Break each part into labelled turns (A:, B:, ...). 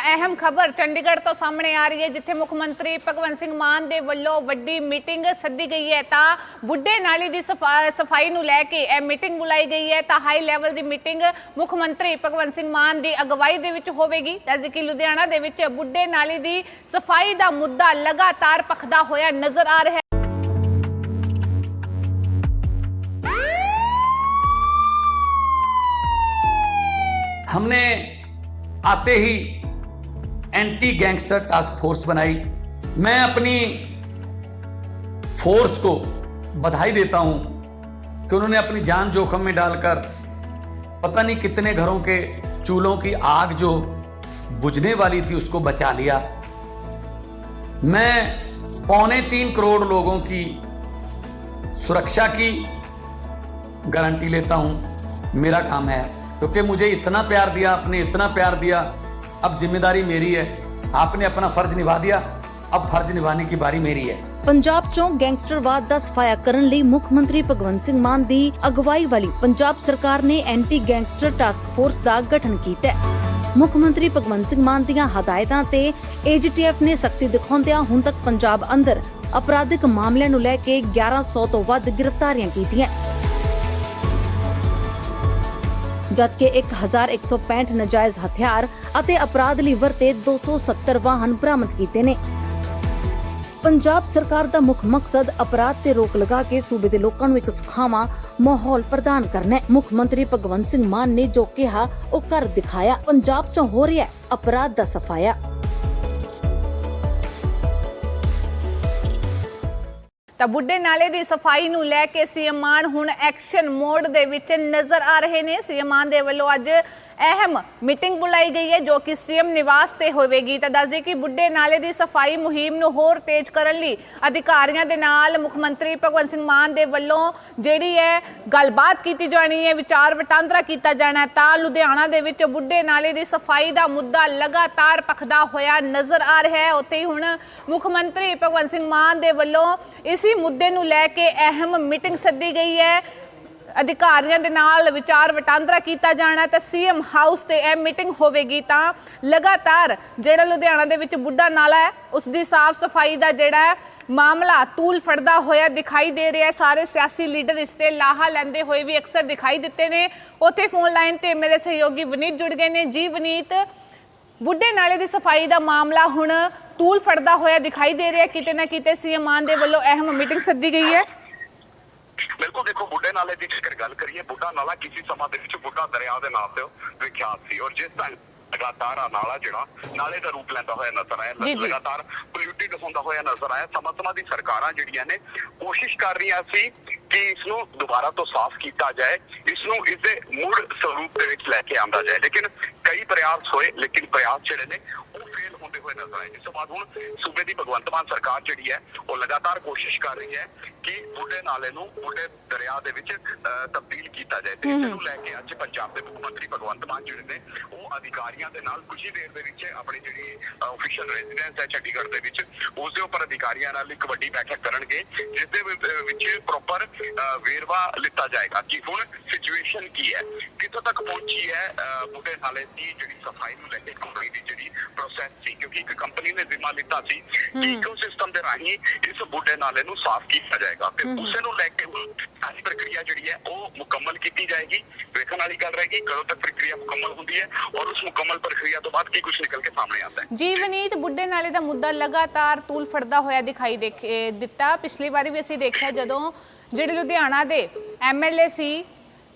A: ਤਾਂ ਅਹਿਮ ਖਬਰ ਚੰਡੀਗੜ੍ਹ ਤੋਂ ਸਾਹਮਣੇ ਆ ਰਹੀ ਹੈ ਜਿੱਥੇ ਮੁੱਖ ਮੰਤਰੀ ਭਗਵੰਤ ਸਿੰਘ ਮਾਨ ਦੇ ਵੱਲੋਂ ਵੱਡੀ ਮੀਟਿੰਗ ਸੱਦੀ ਗਈ ਹੈ ਤਾਂ ਬੁੱਢੇ ਨਾਲੀ ਦੀ ਸਫਾ- ਸਫਾਈ ਨੂੰ ਲੈ ਕੇ ਇਹ ਮੀਟਿੰਗ ਬੁਲਾਈ ਗਈ ਹੈ ਤਾਂ ਹਾਈ ਲੈਵਲ ਦੀ ਮੀਟਿੰਗ ਮੁੱਖ ਮੰਤਰੀ ਭਗਵੰਤ ਸਿੰਘ ਮਾਨ ਦੀ ਅਗਵਾਈ ਦੇ ਵਿੱਚ ਹੋਵੇਗੀ ਦੱਸਦੇ ਕਿ ਲੁਧਿਆਣਾ ਦੇ ਵਿੱਚ ਬੁੱਢੇ ਨਾਲੀ ਦੀ ਸਫਾਈ ਦਾ ਮੁੱਦਾ ਲਗਾਤਾਰ ਪਖਦਾ ਹੋਇਆ ਨਜ਼ਰ ਆ ਰਿਹਾ ਹੈ
B: हमने आते ही एंटी गैंगस्टर टास्क फोर्स बनाई। मैं अपनी फोर्स को बधाई देता हूँ कि उन्होंने अपनी जान जोखम में डालकर पता नहीं कितने घरों के चूल्हों की आग जो बुझने वाली थी उसको बचा लिया। मैं पौने तीन करोड़ लोगों की सुरक्षा की गारंटी लेता हूँ। मेरा काम है। क्योंकि मुझे इतना प्यार दिया, आपने इतना प्यार दिया अब जिम्मेदारी मेरी है आपने अपना फर्ज निभा दिया अब फर्ज निभाने की बारी मेरी है
C: ਪੰਜਾਬ ਚੋਂ ਗੈਂਗਸਟਰਵਾਦ ਦਾ ਸਫਾਇਆ ਕਰਨ ਲਈ ਮੁੱਖ ਮੰਤਰੀ ਭਗਵੰਤ ਸਿੰਘ ਮਾਨ ਦੀ ਅਗਵਾਈ ਵਾਲੀ ਪੰਜਾਬ ਸਰਕਾਰ ਨੇ ਐਂਟੀ ਗੈਂਗਸਟਰ ਟਾਸਕ ਫੋਰਸ ਦਾ ਗਠਨ ਕੀਤਾ ਹੈ ਮੁੱਖ ਮੰਤਰੀ ਭਗਵੰਤ ਸਿੰਘ ਮਾਨ ਦੀਆਂ ਹਦਾਇਤਾਂ ਤੇ ਏਜੀਟੀਐਫ ਨੇ ਸਖਤੀ ਦਿਖਾਉਂਦਿਆਂ ਹੁਣ ਤੱਕ ਪੰਜਾਬ ਅੰਦਰ ਅਪਰਾਧਿਕ ਮਾਮਲਿਆਂ ਨੂੰ ਲੈ ਕੇ 1100 ਤੋਂ ਵੱਧ ਗ੍ਰਿਫਤਾਰੀਆਂ ਕੀਤੀਆਂ ਜਦਕਿ 1165 ਨਜਾਇਜ਼ ਹਥਿਆਰ ਅਤੇ ਅਪਰਾਧ ਲਈ ਵਰਤੇ 270 ਵਾਹਨ ਬਰਾਮਦ ਕੀਤੇ ਨੇ। ਪੰਜਾਬ ਸਰਕਾਰ ਦਾ ਮੁੱਖ ਮਕਸਦ ਅਪਰਾਧ ਤੇ ਰੋਕ ਲਗਾ ਕੇ ਸੂਬੇ ਦੇ ਲੋਕਾਂ ਨੂੰ ਇੱਕ ਸੁਖਾਵਾਂ ਮਾਹੌਲ ਪ੍ਰਦਾਨ ਕਰਨਾ ਹੈ। ਮੁੱਖ ਮੰਤਰੀ ਭਗਵੰਤ ਸਿੰਘ ਮਾਨ ਨੇ ਜੋ ਕਿਹਾ, ਉਹ ਕਰ ਦਿਖਾਇਆ। ਪੰਜਾਬ 'ਚ ਹੋ ਰਿਹਾ ਅਪਰਾਧ ਦਾ ਸਫਾਇਆ।
A: ਤਾਂ ਬੁੱਢੇ ਨਾਲੇ ਦੀ ਸਫ਼ਾਈ ਨੂੰ ਲੈ ਕੇ ਸੀਐਮ ਮਾਨ ਹੁਣ ਐਕਸ਼ਨ ਮੋਡ ਦੇ ਵਿੱਚ ਨਜ਼ਰ ਆ ਰਹੇ ਨੇ। ਸੀਐਮ ਮਾਨ ਦੇ ਵੱਲੋਂ ਅੱਜ ਅਹਿਮ ਮੀਟਿੰਗ ਬੁਲਾਈ ਗਈ ਹੈ ਜੋ ਕਿ ਸੀਐਮ ਨਿਵਾਸ ਤੇ ਹੋਵੇਗੀ। ਤਾਂ ਦੱਸਦੇ ਕਿ ਬੁੱਢੇ ਨਾਲੇ ਦੀ ਸਫ਼ਾਈ ਮੁਹਿੰਮ ਨੂੰ ਹੋਰ ਤੇਜ਼ ਕਰਨ ਲਈ ਅਧਿਕਾਰੀਆਂ ਦੇ ਨਾਲ ਮੁੱਖ ਮੰਤਰੀ ਭਗਵੰਤ ਸਿੰਘ ਮਾਨ ਦੇ ਵੱਲੋਂ ਜਿਹੜੀ ਹੈ ਗੱਲਬਾਤ ਕੀਤੀ ਜਾਣੀ ਹੈ, ਵਿਚਾਰ ਵਟਾਂਦਰਾ ਕੀਤਾ ਜਾਣਾ ਤਾਂ ਲੁਧਿਆਣਾ ਦੇ ਵਿੱਚ ਬੁੱਢੇ ਨਾਲੇ ਦੀ ਸਫ਼ਾਈ ਦਾ ਮੁੱਦਾ ਲਗਾਤਾਰ ਪਖਦਾ ਹੋਇਆ ਨਜ਼ਰ ਆ ਰਿਹਾ ਹੈ। ਉੱਥੇ ਹੀ ਹੁਣ ਮੁੱਖ ਮੰਤਰੀ ਭਗਵੰਤ ਸਿੰਘ ਮਾਨ ਦੇ ਵੱਲੋਂ ਇਸੇ ਮੁੱਦੇ ਨੂੰ ਲੈ ਕੇ ਅਹਿਮ ਮੀਟਿੰਗ ਸੱਦੀ ਗਈ ਹੈ। ਅਧਿਕਾਰੀਆਂ ਦੇ ਨਾਲ ਵਿਚਾਰ ਵਟਾਂਦਰਾ ਕੀਤਾ ਜਾਣਾ ਤਾਂ ਸੀਐਮ ਹਾਊਸ ਤੇ ਇਹ ਮੀਟਿੰਗ ਹੋਵੇਗੀ ਤਾਂ ਲਗਾਤਾਰ ਜਿਹੜਾ ਲੁਧਿਆਣਾ ਦੇ ਵਿੱਚ ਬੁੱਢਾ ਨਾਲਾ ਹੈ, ਉਸ ਦੀ ਸਾਫ਼ ਸਫ਼ਾਈ ਦਾ ਜਿਹੜਾ ਹੈ ਮਾਮਲਾ ਤੂਲ ਫੜਦਾ ਹੋਇਆ ਦਿਖਾਈ ਦੇ ਰਿਹਾ ਸਾਰੇ ਸਿਆਸੀ ਲੀਡਰ ਇਸ ਤੇ ਲਾਹਾ ਲੈਂਦੇ ਹੋਏ ਵੀ ਅਕਸਰ ਦਿਖਾਈ ਦਿੱਤੇ ਨੇ। ਉੱਥੇ ਫੋਨ ਲਾਈਨ ਤੇ ਮੇਰੇ ਸਹਿਯੋਗੀ ਵਿਨੀਤ ਜੁੜ ਗਏ ਨੇ। ਜੀ ਵਿਨੀਤ, ਬੁੱਢੇ ਨਾਲੇ ਦੀ ਸਫ਼ਾਈ ਦਾ ਮਾਮਲਾ ਹੁਣ ਤੂਲ ਫੜਦਾ ਹੋਇਆ ਦਿਖਾਈ ਦੇ ਰਿਹਾ ਕਿਤੇ ਨਾ ਕਿਤੇ ਸੀਐਮ ਮਾਨ ਦੇ ਵੱਲੋਂ ਅਹਿਮ ਮੀਟਿੰਗ ਸੱਦੀ ਗਈ ਹੈ।
D: ਬਿਲਕੁਲ ਦੇਖੋ ਬੁੱਢੇ ਨਾਲੇ ਦੀ ਜੇਕਰ ਗੱਲ ਕਰੀਏ ਬੁੱਢਾ ਨਾਲਾ ਕਿਸੇ ਸਮਾਂ ਦੇ ਵਿੱਚ ਬੁੱਢਾ ਦਰਿਆ ਦੇ ਨਾਮ ਤੇ ਵਿਖਿਆਤ ਸੀ ਔਰ ਜਿਸ ਟਾਈਮ ਲਗਾਤਾਰ ਆ ਨਾਲਾ ਜਿਹੜਾ ਨਾਲੇ ਦਾ ਰੂਪ ਲੈਂਦਾ ਹੋਇਆ ਨਜ਼ਰ ਆਇਆ। ਲਗਾਤਾਰ ਪੋਲਿਊਟਿਡ ਹੁੰਦਾ ਹੋਇਆ ਨਜ਼ਰ ਆਇਆ ਸਮਾਂ ਸਮਾਂ ਦੀ ਸਰਕਾਰਾਂ ਜਿਹੜੀਆਂ ਨੇ ਕੋਸ਼ਿਸ਼ ਕਰ ਰਹੀਆਂ ਸੀ ਕਿ ਇਸ ਨੂੰ ਦੁਬਾਰਾ ਤੋਂ ਸਾਫ਼ ਕੀਤਾ ਜਾਏ ਇਸ ਨੂੰ ਇਸ ਦੇ ਮੁੜ ਸਰੂਪ ਦੇ ਵਿੱਚ ਲੈ ਕੇ ਆਂਦਾ ਜਾਏ ਲੇਕਿਨ ਕਈ ਪ੍ਰਯਾਸ ਹੋਏ ਲੇਕਿਨ ਪ੍ਰਯਾਸ ਜਿਹੜੇ ਨੇ ਉਹ ਫੇਲ ਹੁੰਦੇ ਹੋਏ ਨਜ਼ਰ ਆਏ ਜਿਸ ਤੋਂ ਬਾਅਦ ਹੁਣ ਸੂਬੇ ਦੀ ਭਗਵੰਤ ਮਾਨ ਸਰਕਾਰ ਜਿਹੜੀ ਹੈ ਉਹ ਲਗਾਤਾਰ ਕੋਸ਼ਿਸ਼ ਕਰ ਰਹੀ ਹੈ ਕਿ ਬੁੱਢੇ ਨਾਲੇ ਨੂੰ ਬੁੱਢੇ ਦਰਿਆ ਦੇ ਵਿੱਚ ਤਬਦੀਲ ਕੀਤਾ ਜਾਏ ਤੇ ਇਸ ਨੂੰ ਲੈ ਕੇ ਅੱਜ ਪੰਜਾਬ ਦੇ ਮੁੱਖ ਮੰਤਰੀ ਭਗਵੰਤ ਮਾਨ ਜਿਹੜੇ ਨੇ ਉਹ ਅਧਿਕਾਰੀਆਂ ਦੇ ਨਾਲ ਕੁਝ ਹੀ ਦੇਰ ਦੇ ਵਿੱਚ ਆਪਣੀ ਜਿਹੜੀ ਆਫੀਸ਼ੀਅਲ ਰੈਜ਼ੀਡੈਂਸ ਹੈ ਚੰਡੀਗੜ੍ਹ ਦੇ ਵਿੱਚ ਉਸ ਦੇ ਉੱਪਰ ਅਧਿਕਾਰੀਆਂ ਨਾਲ ਇੱਕ ਵੱਡੀ ਬੈਠਕ ਕਰਨਗੇ ਜਿਸ ਦੇ ਵਿੱਚ ਪ੍ਰੋਪਰ ਵੇਰਵਾ ਲਿੱਤਾ ਜਾਏਗਾ। ਕਿ ਹੁਣ ਸਿਚੁਏਸ਼ਨ ਕੀ ਹੈ? ਕਿੱਥੋਂ ਤੱਕ ਪਹੁੰਚੀ ਹੈ ਅਹ, ਬੁੱਢੇ ਨਾਲੇ ਦੀ ਜਿਹੜੀ ਸਫ਼ਾਈ ਨੂੰ ਲੈ ਕੇ ਕੰਪਨੀ ਦੀ ਜਿਹੜੀ ਪ੍ਰੋਸੈਸ ਸੀ ਕਿਉਂਕਿ ਇੱਕ ਕੰਪਨੀ ਨੇ ਜ਼ਿੰਮਾ ਲਿੱਤਾ ਸੀ ਕਿ ਇਕੋਸਿਸਟਮ ਦੇ ਰਾਹੀਂ ਇਸ ਬੁੱਢੇ ਨਾਲੇ ਨੂੰ ਸਾਫ਼ ਕੀਤਾ ਜਾਏਗਾ। ਤੇ ਉਸੇ ਨੂੰ ਲੈ ਕੇ ਸਾਰੀ ਪ੍ਰਕਿਰਿਆ ਜਿਹੜੀ ਹੈ ਉਹ ਮੁਕੰਮਲ ਕੀਤੀ ਜਾਏਗੀ। ਵੇਖਣ ਵਾਲੀ ਗੱਲ ਰਹੇਗੀ ਕਦੋਂ ਤੱਕ ਪ੍ਰਕਿਰਿਆ ਮੁਕੰਮਲ ਹੁੰਦੀ ਹੈ ਔਰ ਉਸ ਮੁਕੰਮਲ ਪ੍ਰਕਿਰਿਆ ਤੋਂ ਬਾਅਦ ਕੀ ਕੁਝ ਨਿਕਲ ਕੇ ਸਾਹਮਣੇ ਆਉਂਦਾ ਹੈ।
A: ਜੀ ਵਨੀਤ ਬੁੱਢੇ ਨਾਲੇ ਦਾ ਮੁੱਦਾ ਲਗਾਤਾਰ ਤੂਲ ਫੜਦਾ ਹੋਇਆ ਦਿਖਾਈ ਦੇਖੇ ਦਿੱਤਾ। ਪਿਛਲੀ ਵਾਰੀ ਵੀ ਅਸੀਂ ਦੇਖਿਆ ਜਦੋਂ ਜਿਹੜੇ ਲੁਧਿਆਣਾ ਦੇ ਐਮਐਲਏ ਸੀ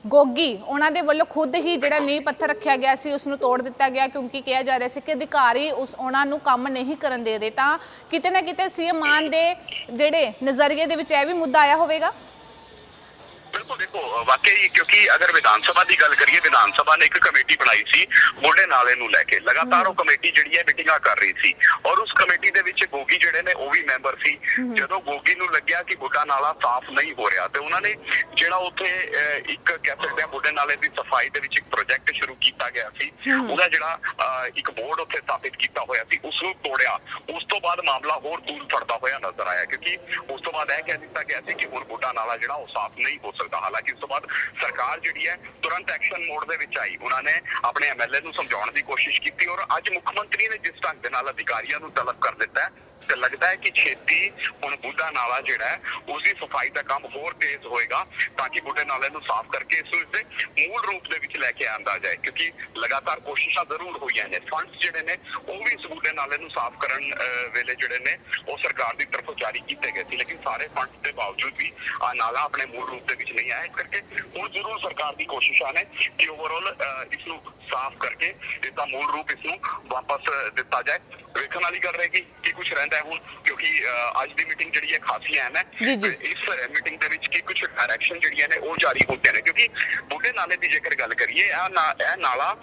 A: ਗੋਗੀ, ਉਹਨਾਂ ਦੇ ਵੱਲੋਂ ਖੁਦ ਹੀ ਜਿਹੜਾ ਨੀਂਹ ਪੱਥਰ ਰੱਖਿਆ ਗਿਆ ਸੀ ਉਸ ਨੂੰ ਤੋੜ ਦਿੱਤਾ ਗਿਆ, ਕਿਉਂਕਿ ਕਿਹਾ ਜਾ ਰਿਹਾ ਸੀ ਕਿ ਅਧਿਕਾਰੀ ਉਸ ਉਹਨਾਂ ਨੂੰ ਕੰਮ ਨਹੀਂ ਕਰਨ ਦੇ ਰਹੇ। ਤਾਂ ਕਿਤੇ ਨਾ ਕਿਤੇ ਸੀਐਮ ਮਾਨ ਦੇ ਜਿਹੜੇ ਨਜ਼ਰੀਏ ਦੇ ਵਿੱਚ ਇਹ ਵੀ ਮੁੱਦਾ ਆਇਆ ਹੋਵੇਗਾ?
D: ਬਿਲਕੁਲ ਦੇਖੋ ਵਾਕਈ ਕਿਉਂਕਿ ਅਗਰ ਵਿਧਾਨ ਸਭਾ ਦੀ ਗੱਲ ਕਰੀਏ ਵਿਧਾਨ ਸਭਾ ਨੇ ਇੱਕ ਕਮੇਟੀ ਬਣਾਈ ਸੀ ਬੁੱਢੇ ਨਾਲੇ ਨੂੰ ਲੈ ਕੇ। ਲਗਾਤਾਰ ਉਹ ਕਮੇਟੀ ਜਿਹੜੀ ਹੈ ਮੀਟਿੰਗਾਂ ਕਰ ਰਹੀ ਸੀ। ਔਰ ਉਸ ਕਮੇਟੀ ਦੇ ਵਿੱਚ ਗੋਗੀ ਜਿਹੜੇ ਨੇ ਉਹ ਵੀ ਮੈਂਬਰ ਸੀ। ਜਦੋਂ ਗੋਗੀ ਨੂੰ ਲੱਗਿਆ ਕਿ ਬੁੱਢਾ ਨਾਲਾ ਸਾਫ਼ ਨਹੀਂ ਹੋ ਰਿਹਾ ਤੇ ਉਹਨਾਂ ਨੇ ਜਿਹੜਾ ਉੱਥੇ ਇੱਕ ਕਹਿ ਸਕਦੇ ਆ ਬੁੱਢੇ ਨਾਲੇ ਦੀ ਸਫ਼ਾਈ ਦੇ ਵਿੱਚ ਇੱਕ ਪ੍ਰੋਜੈਕਟ ਸ਼ੁਰੂ ਕੀਤਾ ਗਿਆ ਸੀ। ਉਹਦਾ ਜਿਹੜਾ ਇੱਕ ਬੋਰਡ ਉੱਥੇ ਸਥਾਪਿਤ ਕੀਤਾ ਹੋਇਆ ਸੀ ਉਸ ਨੂੰ ਤੋੜਿਆ। ਉਸ ਤੋਂ ਬਾਅਦ ਮਾਮਲਾ ਹੋਰ ਦੂਰ ਫੜਦਾ ਹੋਇਆ ਨਜ਼ਰ ਆਇਆ ਕਿਉਂਕਿ ਉਸ ਤੋਂ ਬਾਅਦ ਇਹ ਕਹਿ ਦਿੱਤਾ ਗਿਆ ਸੀ ਕਿ ਹੁਣ ਬੁੱਢਾ ਨਾਲਾ ਜਿਹੜਾ ਉਹ ਸਾਫ਼ ਨਹੀਂ ਹੋ ਸਕਦਾ। ਦਿੱਤਾ ਹਾਲਾਂਕਿ ਉਸ ਤੋਂ ਬਾਅਦ ਸਰਕਾਰ ਜਿਹੜੀ ਹੈ ਤੁਰੰਤ ਐਕਸ਼ਨ ਮੋਡ ਦੇ ਵਿੱਚ ਆਈ। ਉਹਨਾਂ ਨੇ ਆਪਣੇ ਐਮਐਲਏ ਨੂੰ ਸਮਝਾਉਣ ਦੀ ਕੋਸ਼ਿਸ਼ ਕੀਤੀ ਔਰ ਅੱਜ ਮੁੱਖ ਮੰਤਰੀ ਨੇ ਜਿਸ ਢੰਗ ਦੇ ਨਾਲ ਅਧਿਕਾਰੀਆਂ ਨੂੰ ਤਲਬ ਕਰ ਦਿੱਤਾ ਲੱਗਦਾ ਹੈ ਕਿ ਛੇਤੀ ਹੁਣ ਬੁੱਢਾ ਨਾਲਾ ਜਿਹੜਾ ਹੈ ਉਸ ਦੀ ਸਫ਼ਾਈ ਦਾ ਕੰਮ ਹੋਰ ਤੇਜ਼ ਹੋਏਗਾ ਤਾਂ ਕਿ ਬੁੱਢੇ ਨਾਲੇ ਨੂੰ ਸਾਫ਼ ਕਰਕੇ ਇਸ ਨੂੰ ਇਸਦੇ ਮੂਲ ਰੂਪ ਦੇ ਵਿੱਚ ਲੈ ਕੇ ਆਂਦਾ ਜਾਏ, ਕਿਉਂਕਿ ਲਗਾਤਾਰ ਕੋਸ਼ਿਸ਼ਾਂ ਜ਼ਰੂਰ ਹੋਈਆਂ ਨੇ। ਫੰਡਸ ਜਿਹੜੇ ਨੇ, ਉਹ ਵੀ ਇਸ ਬੁੱਢੇ ਨਾਲੇ ਨੂੰ ਸਾਫ਼ ਕਰਨ ਵੇਲੇ ਜਿਹੜੇ ਨੇ, ਉਹ ਸਰਕਾਰ ਦੀ ਤਰਫੋਂ ਜਾਰੀ ਕੀਤੇ ਗਏ ਸੀ, ਲੇਕਿਨ ਸਾਰੇ ਫੰਡਸ ਦੇ ਬਾਵਜੂਦ ਵੀ ਆ ਨਾਲਾ ਆਪਣੇ ਮੂਲ ਰੂਪ ਦੇ ਵਿੱਚ ਨਹੀਂ ਆਇਆ। ਇਸ ਕਰਕੇ ਹੁਣ ਜ਼ਰੂਰ ਸਰਕਾਰ ਦੀ ਕੋਸ਼ਿਸ਼ਾਂ ਨੇ ਕਿ ਓਵਰਆਲ ਇਸ ਨੂੰ ਸਾਫ਼ ਕਰਕੇ ਇਸ ਦਾ ਮੂਲ ਰੂਪ ਇਸ ਨੂੰ ਵਾਪਸ ਦਿੱਤਾ ਜਾਏ। ਵੇਖਣ ਵਾਲੀ ਗੱਲ ਰਹੇਗੀ ਕਿ ਕੁਝ ਰਹਿੰਦਾ ਹੈ ਹੁਣ ਕਿਉਂਕਿ ਅੱਜ ਦੀ ਮੀਟਿੰਗ ਜਿਹੜੀ ਹੈ ਖਾਸੀ ਅਹਿਮ ਹੈ। ਇਸ ਮੀਟਿੰਗ ਦੇ ਵਿੱਚ ਕੀ ਕੁਝ ਡਾਇਰੈਕਸ਼ਨ ਜਿਹੜੀਆਂ ਨੇ ਉਹ ਜਾਰੀ ਹੁੰਦੇ ਨੇ ਕਿਉਂਕਿ ਬੁੱਢੇ ਨਾਲੇ ਦੀ ਜੇਕਰ ਗੱਲ ਕਰੀਏ ਇਹ ਨਾ ਇਹ ਨਾਲਾ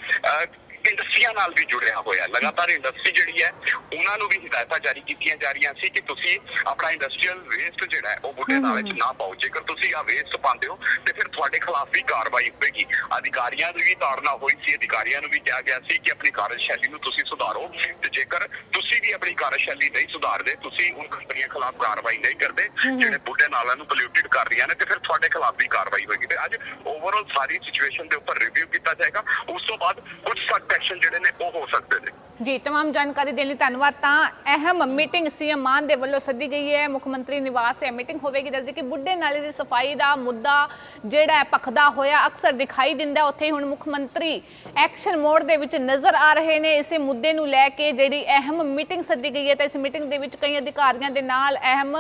D: ਇੰਡਸਟਰੀਆਂ ਨਾਲ ਵੀ ਜੁੜਿਆ ਹੋਇਆ। ਲਗਾਤਾਰ ਇੰਡਸਟਰੀ ਜਿਹੜੀ ਹੈ ਉਹਨਾਂ ਨੂੰ ਵੀ ਹਦਾਇਤਾਂ ਜਾਰੀ ਕੀਤੀਆਂ ਜਾ ਰਹੀਆਂ ਸੀ ਕਿ ਤੁਸੀਂ ਆਪਣਾ ਇੰਡਸਟਰੀਅਲ ਵੇਸਟ ਜਿਹੜਾ ਹੈ ਉਹ ਬੁੱਢੇ ਨਾਲੇ 'ਚ ਨਾ ਪਾਓ। ਜੇਕਰ ਤੁਸੀਂ ਆ ਵੇਸਟ ਪਾਉਂਦੇ ਹੋ ਤੇ ਫਿਰ ਤੁਹਾਡੇ ਖਿਲਾਫ ਵੀ ਕਾਰਵਾਈ ਹੋਵੇਗੀ। ਅਧਿਕਾਰੀਆਂ ਦੀ ਵੀ ਤਾੜਨਾ ਹੋਈ ਸੀ ਅਧਿਕਾਰੀਆਂ ਨੂੰ ਵੀ ਕਿਹਾ ਗਿਆ ਸੀ ਕਿ ਆਪਣੀ ਕਾਰਜਸ਼ੈਲੀ ਨੂੰ ਤੁਸੀਂ ਸੁਧਾਰੋ। ਤੇ ਜੇਕਰ ਤੁਸੀਂ ਵੀ ਆਪਣੀ ਕਾਰਜਸ਼ੈਲੀ ਨਹੀਂ ਸੁਧਾਰਦੇ ਤੁਸੀਂ ਉਹਨਾਂ ਕੰਪਨੀਆਂ ਖਿਲਾਫ ਕਾਰਵਾਈ ਨਹੀਂ ਕਰਦੇ ਜਿਹੜੇ ਬੁੱਢੇ ਨਾਲਿਆਂ ਨੂੰ ਪੋਲਿਊਟਡ ਕਰ ਰਹੀਆਂ ਨੇ ਤੇ ਫਿਰ ਤੁਹਾਡੇ ਖਿਲਾਫ ਵੀ ਕਾਰਵਾਈ ਹੋਏਗੀ। ਤੇ ਅੱਜ ਓਵਰਆਲ ਸਾਰੀ ਸਿਚੁਏਸ਼ਨ ਦੇ ਉੱਪਰ ਰਿਵਿਊ ਕੀਤਾ ਜਾਏਗਾ। ਉਸ ਤੋਂ ਬਾਅਦ ਕੁਝ ਸਖਤ ਐਕਸ਼ਨ ਜਿਹੜੇ ਨੇ ਉਹ ਹੋ ਸਕਦੇ ਨੇ
A: ਜੀ तमाम ਜਾਣਕਾਰੀ ਦੇਣ ਲਈ ਧੰਨਵਾਦ ਤਾਂ ਅਹਿਮ ਮੀਟਿੰਗ ਸੀਐਮ ਮਾਨ ਦੇ ਵੱਲੋਂ ਸੱਦੀ ਗਈ ਹੈ ਮੁੱਖ ਮੰਤਰੀ ਨਿਵਾਸ ਤੇ ਮੀਟਿੰਗ ਹੋਵੇਗੀ ਦੱਸਦੇ ਕਿ ਬੁੱਢੇ ਨਾਲੇ ਦੀ ਸਫਾਈ ਦਾ ਮੁੱਦਾ ਜਿਹੜਾ ਹੈ ਭਖਦਾ ਹੋਇਆ ਅਕਸਰ ਦਿਖਾਈ ਦਿੰਦਾ ਹੈ। ਉੱਥੇ ਹੀ ਹੁਣ ਮੁੱਖ ਮੰਤਰੀ ਐਕਸ਼ਨ ਮੋਡ ਦੇ ਵਿੱਚ ਨਜ਼ਰ ਆ ਰਹੇ ਨੇ ਇਸੇ ਮੁੱਦੇ ਨੂੰ ਲੈ ਕੇ ਜਿਹੜੀ ਅਹਿਮ ਮੀਟਿੰਗ ਸੱਦੀ ਗਈ ਹੈ ਤਾਂ ਇਸ ਮੀਟਿੰਗ ਦੇ ਵਿੱਚ ਕਈ ਅਧਿਕਾਰੀਆਂ ਦੇ ਨਾਲ ਅਹਿਮ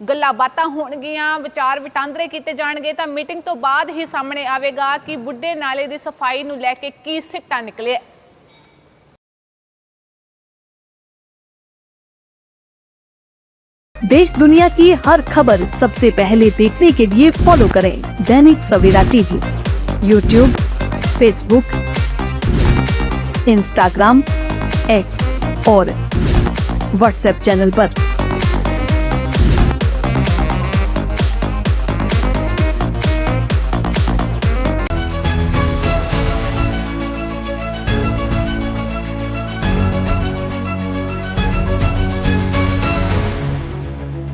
A: ਗੱਲਾਂ ਬਾਤਾਂ ਹੋਣਗੀਆਂ ਵਿਚਾਰ ਵਟਾਂਦਰੇ ਕੀਤੇ ਜਾਣਗੇ ਤਾਂ ਮੀਟਿੰਗ ਤੋਂ ਬਾਅਦ ਹੀ ਸਾਹਮਣੇ ਆਵੇਗਾ ਕਿ ਬੁੱਢੇ ਨਾਲੇ ਦੀ ਸਫਾਈ ਨੂੰ ਲੈ ਕੇ ਕੀ ਸਿੱਟਾ ਨਿਕਲਿਆ
E: देश दुनिया की हर खबर सबसे पहले देखने के लिए फॉलो करें Dainik Savera TV YouTube Facebook Instagram X और व्हाट्सएप चैनल पर।